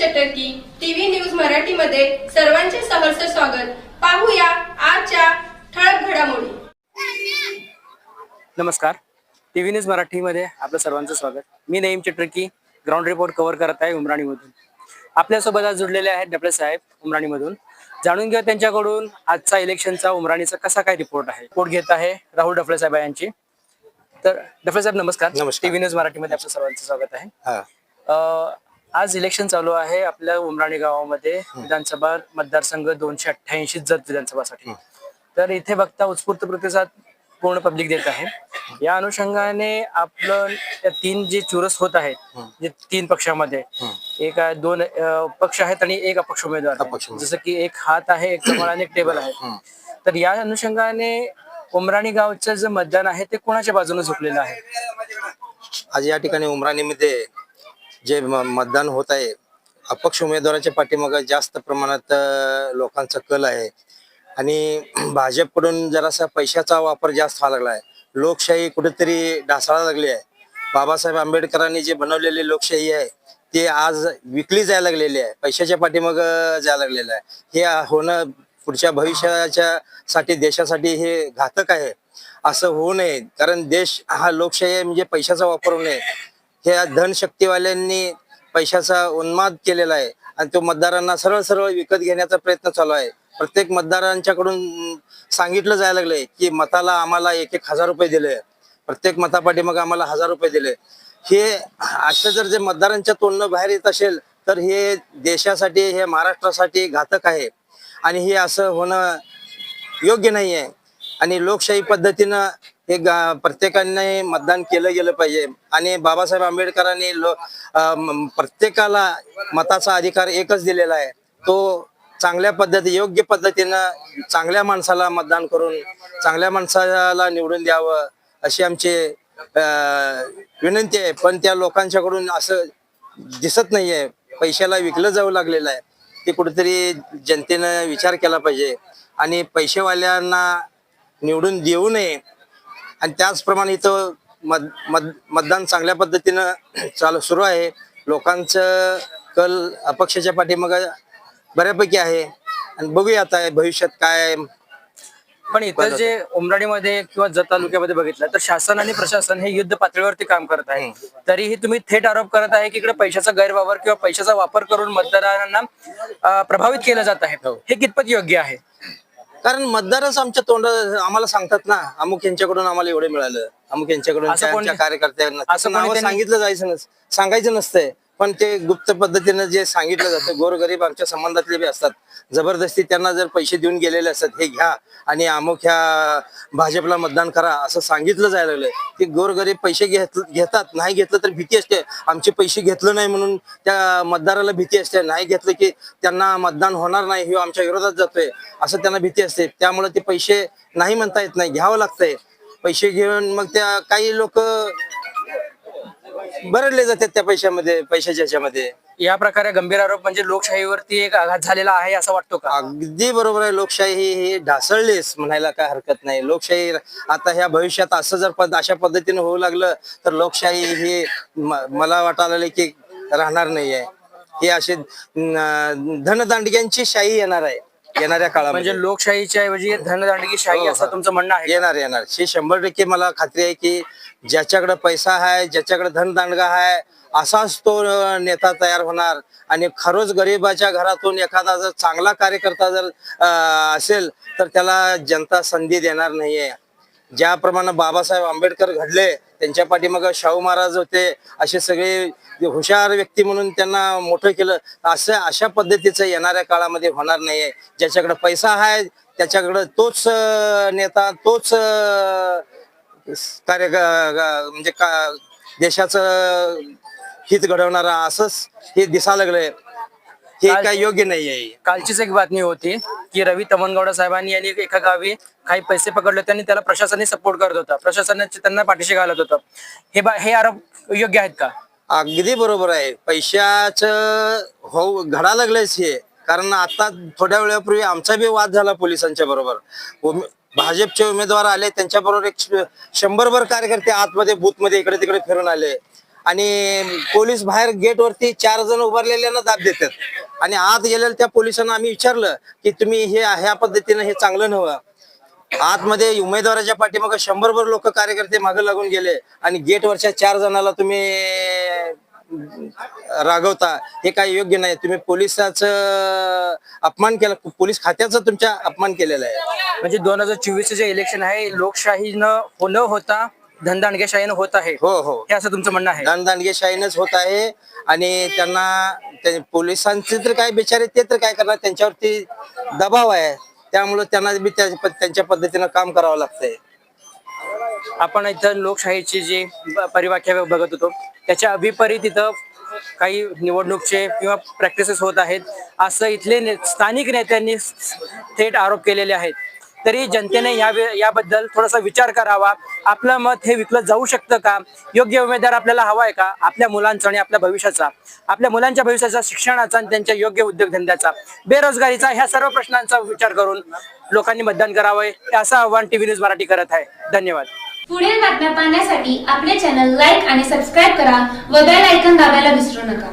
चटर्की TV news मराठीमध्ये सर्वांचे सहर्ष स्वागत. पाहूया आजच्या ठळक घडामोडी. नमस्कार. टी व्ही न्यूज मराठीमध्ये आपलं सर्वांचं स्वागत. मी नईम चित्रकी ग्राउंड रिपोर्ट कव्हर करत आहे उमराणीमधून. आपल्यासोबत आज जुडलेले आहेत डबले साहेब उमराणीमधून. जाणून घेऊ त्यांच्याकडून आजचा इलेक्शनचा उमराणीचा कसा काय रिपोर्ट आहे? रिपोर्ट घेत आहे राहुल डफळे साहेब यांची. तर डफळे साहेब नमस्कार. नमस्कार. टीव्ही न्यूज मराठीमध्ये आपलं सर्वांचं स्वागत आहे. हा. आज इलेक्शन चालू आहे आपल्या उमराणी गावामध्ये विधानसभा मतदारसंघ दोनशे अठ्ठ्याऐंशी जत विधानसभासाठी. तर इथे बघता उत्स्फूर्त प्रतिसाद पूर्ण पब्लिक देत आहे. या अनुषंगाने आपलं त्या तीन जे चुरस होत आहेत जे तीन पक्षामध्ये एक आहे दोन अं, पक्ष आहेत आणि एक अपक्ष उमेदवार आहे. उमेदवार. जसं की एक हात आहे एक कमळ आणि एक टेबल आहे. तर या अनुषंगाने उमराणी गावचं जे मतदान आहे ते कोणाच्या बाजूने झुकलेलं आहे? आज या ठिकाणी उमराणीमध्ये जे मतदान होत आहे अपक्ष उमेदवाराच्या पाठीमाग जास्त प्रमाणात लोकांचा कल आहे. आणि भाजपकडून जरासा पैशाचा वापर जास्त व्हायला लागला आहे. लोकशाही कुठेतरी ढासळायला लागली आहे. बाबासाहेब आंबेडकरांनी जे बनवलेली लोकशाही आहे ते आज विकली जायला लागलेली आहे. पैशाच्या पाठीमाग जायला लागलेलं आहे. हे होणं पुढच्या भविष्याच्या साठी देशासाठी हे घातक आहे. असं होऊ नये. कारण देश हा लोकशाही म्हणजे पैशाचा वापर होऊ नये. ह्या धनशक्तीवाल्यांनी पैशाचा उन्माद केलेला आहे आणि तो मतदारांना सरळ सरळ विकत घेण्याचा प्रयत्न चालू आहे. प्रत्येक मतदारांच्याकडून सांगितलं जायला लागलंय की मताला आम्हाला एक एक हजार रुपये दिले. प्रत्येक मतापाठी मग आम्हाला हजार रुपये दिले. हे असं जर जे मतदारांच्या तोंडनं बाहेर येत असेल तर हे देशासाठी हे महाराष्ट्रासाठी घातक आहे. आणि हे असं होणं योग्य नाही आहे आणि लोकशाही पद्धतीनं हे प्रत्येकाने मतदान केलं गेलं पाहिजे. आणि बाबासाहेब आंबेडकरांनी लो प्रत्येकाला मताचा अधिकार एकच दिलेला आहे. तो चांगल्या पद्धती योग्य पद्धतीनं चांगल्या माणसाला मतदान करून चांगल्या माणसाला निवडून द्यावं अशी आमची विनंती आहे. पण त्या लोकांच्याकडून असं दिसत नाहीये. पैशाला विकलं जाऊ लागलेलं आहे. ते कुठेतरी जनतेनं विचार केला पाहिजे. आणि पैसेवाल्यांना निवडून देऊ नये आणि त्याचप्रमाणे इथं मत मत मतदान चांगल्या पद्धतीनं चालू सुरू आहे. लोकांचं कल अपक्षाच्या पाठीमाग बऱ्यापैकी आहे. आणि बघूया आता भविष्यात काय. पण इतर जे उमराणीमध्ये किंवा जत तालुक्यामध्ये बघितलं तर शासन आणि प्रशासन हे युद्ध पातळीवरती काम करत आहे. तरीही तुम्ही थेट आरोप करत आहे की इकडे पैशाचा गैरवापर किंवा पैशाचा वापर करून मतदारांना प्रभावित केलं जात आहे. हे कितपत योग्य आहे? कारण मतदारच आमच्या तोंड आम्हाला सांगतात ना अमुक यांच्याकडून आम्हाला एवढे मिळालं अमुक यांच्याकडून त्यांच्या कार्यकर्त्यांना. असं नावं सांगितलं जायचं नस सांगायचं नसतंय. पण ते गुप्त पद्धतीनं जे सांगितलं जातं गोरगरीब आमच्या संबंधातले बी असतात. जबरदस्ती त्यांना जर पैसे देऊन गेलेले असतात हे घ्या आणि अमुक ह्या भाजपला मतदान करा असं सांगितलं जायला लागलंय. की गोरगरीब पैसे घेत घेतात नाही घेतलं तर भीती असते. आमचे पैसे घेतलं नाही म्हणून त्या मतदाराला भीती असते. नाही घेतलं की त्यांना मतदान होणार नाही हे आमच्या विरोधात जातोय असं त्यांना भीती असते. त्यामुळे ते पैसे नाही म्हणता येत नाही घ्यावं लागतंय. पैसे घेऊन मग त्या काही लोक बरडले जातात त्या पैशामध्ये पैशाच्या ह्याच्यामध्ये. या प्रकारे गंभीर आरोप म्हणजे लोकशाहीवरती एक आघात झालेला आहे असं वाटतो का? अगदी बरोबर आहे. लोकशाही ही ही ढासळलीच म्हणायला काय हरकत नाही. लोकशाही आता ह्या भविष्यात असं जर पद अशा पद्धतीने होऊ लागलं तर लोकशाही ही मला वाटायला की राहणार नाहीये. ही अशी धनदांडग्यांची शाही येणार आहे. येणाऱ्या काळामध्ये. म्हणजे लोकशाहीच्या ऐवजी धनदांडगी शाही हो, असं हो. तुमचं म्हणणं आहे येणार येणार. हे शंभर टक्के मला खात्री आहे की ज्याच्याकडे पैसा आहे ज्याच्याकडे धनदांडगा आहे असाच तो अं, नेता तयार होणार. आणि खरोच गरिबाच्या घरातून एखादा जर चांगला कार्यकर्ता जर अं, असेल तर त्याला जनता संधी देणार नाहीये. ज्याप्रमाणे बाबासाहेब आंबेडकर घडले त्यांच्या पाठीमाग शाहू महाराज होते असे सगळे हुशार व्यक्ती म्हणून त्यांना मोठं केलं. असं अशा पद्धतीचं येणाऱ्या काळामध्ये होणार नाहीये. ज्याच्याकडे पैसा आहे त्याच्याकडं तोच नेता तोच कार्य म्हणजे का देशाचं हित घडवणारा असंच हे दिसायला लागलंय. हे काय योग्य नाहीये. कालचीच एक बातमी होती की रवी तमनगौडा साहेबांनी यांनी एका गावी काही पैसे पकडले होते आणि त्याला प्रशासनाने सपोर्ट करत होता. प्रशासनाचे त्यांना पाठीशी घालत होतं. हे बा- हे आरोप योग्य आहेत का? अगदी बरोबर आहे. पैशाच हो घडा लागलंच हे. कारण आता थोड्या वेळापूर्वी आमचा बी वाद झाला पोलिसांच्या बरोबर. भाजपचे उमेदवार आले त्यांच्या बरोबर एक शंभरभर कार्यकर्ते आतमध्ये बूथमध्ये इकडे तिकडे फिरून आले. आणि पोलीस बाहेर गेट वरती चार जण उभारलेल्यांना दाब देतात. आणि आत गेलेल्या त्या पोलिसांना आम्ही विचारलं की तुम्ही हे ह्या पद्धतीनं हे चांगलं नव्हतं आतमध्ये उमेदवाराच्या पाठीमागे शंभरभर लोक कार्यकर्ते मागे लागून गेले आणि गेटवरच्या चार जणाला तुम्ही रागवता. हे काही योग्य नाही. तुम्ही पोलिसाचं अपमान केला. पोलीस खात्याचा तुमच्या अपमान केलेला आहे. म्हणजे दोन हजार चोवीस जे इलेक्शन आहे लोकशाहीनं हो- न होता धनदानगेशाहीनं होत आहे. हो हो. हे असं तुमचं म्हणणं आहे? दानदानगेशाहीनच होत आहे. आणि त्यांना ते- पोलिसांचे तर काय बिचारे ते तर काय करणार? त्यांच्यावरती दबाव आहे. त्यामुळे त्यांना बी त्या- त्यांच्या पद्धतीनं काम करावं लागतंय. आपण इथं लोकशाहीची जी परिवाख्या बघत होतो त्याच्या अभिपरीत इथं काही निवडणूकचे किंवा प्रॅक्टिसेस होत आहेत. असं इथले ने- स्थानिक नेत्यांनी थेट आरोप केलेले आहेत. तरी जनतेने या याबद्दल थोडासा विचार करावा. आपलं मत हे विकलं जाऊ शकतं का? योग्य उमेदवार आपल्याला हवा आहे का? आपल्या मुलांचा आणि आपल्या भविष्याचा. आपल्या मुलांच्या भविष्याचा शिक्षणाचा आणि त्यांच्या योग्य उद्योगधंद्याचा. बेरोजगारीचा ह्या सर्व प्रश्नांचा विचार करून लोकांनी मतदान करावं. हे असं आव्हान टीव्ही न्यूज मराठी करत आहे. धन्यवाद. पुढील बातम्या पाहण्यासाठी आपले चॅनल लाईक आणि सबस्क्राईब करा व बेल आयकॉन दाबायला विसरू नका.